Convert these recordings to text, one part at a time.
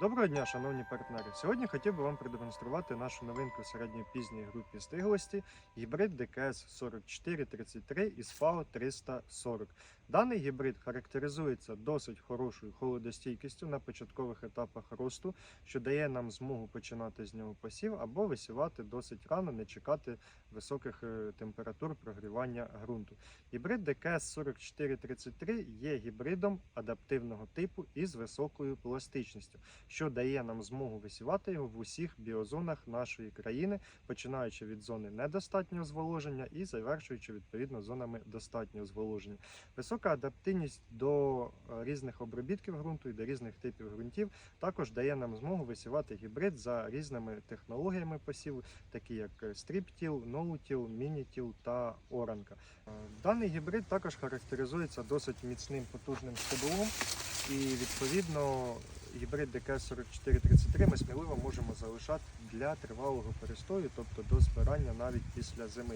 Доброго дня, шановні партнери. Сьогодні хотів би вам продемонструвати нашу новинку середньопізньої групі стиглості гібрид ДКС 4433 із ФАО 340. Даний гібрид характеризується досить хорошою холодостійкістю на початкових етапах росту, що дає нам змогу починати з нього посів або висівати досить рано, не чекати високих е, температур прогрівання ґрунту. Гібрид ДКС 4433 є гібридом адаптивного типу із високою пластичністю що дає нам змогу висівати його в усіх біозонах нашої країни, починаючи від зони недостатнього зволоження і завершуючи відповідно зонами достатнього зволоження. Висока адаптивність до е, різних обробітків ґрунту і до різних типів ґрунтів також дає нам змогу висівати гібрид за різними технологіями посіву, такі як стріптіл, ноутіл, мінітіл та оранка. Е, Даний гібрид також характеризується досить міцним потужним стеблом, і відповідно гібрид ДК-4433 ми сміливо можемо залишати для тривалого перестою, тобто до збирання навіть після зими.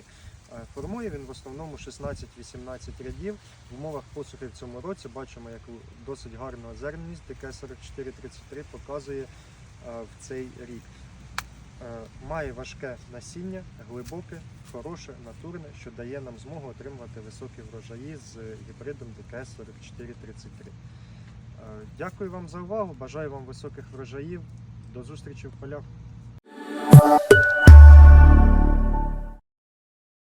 Е, Формує він в основному 16-18 рядів. В умовах посухи в цьому році бачимо, як досить гарна зерність ДК-4433 показує е, в цей рік. Е, Має важке насіння, глибоке, хороше, натурне, що дає нам змогу отримувати високі врожаї з гібридом ДКС-4433. Дякую вам за увагу. Бажаю вам високих врожаїв. До зустрічі в полях.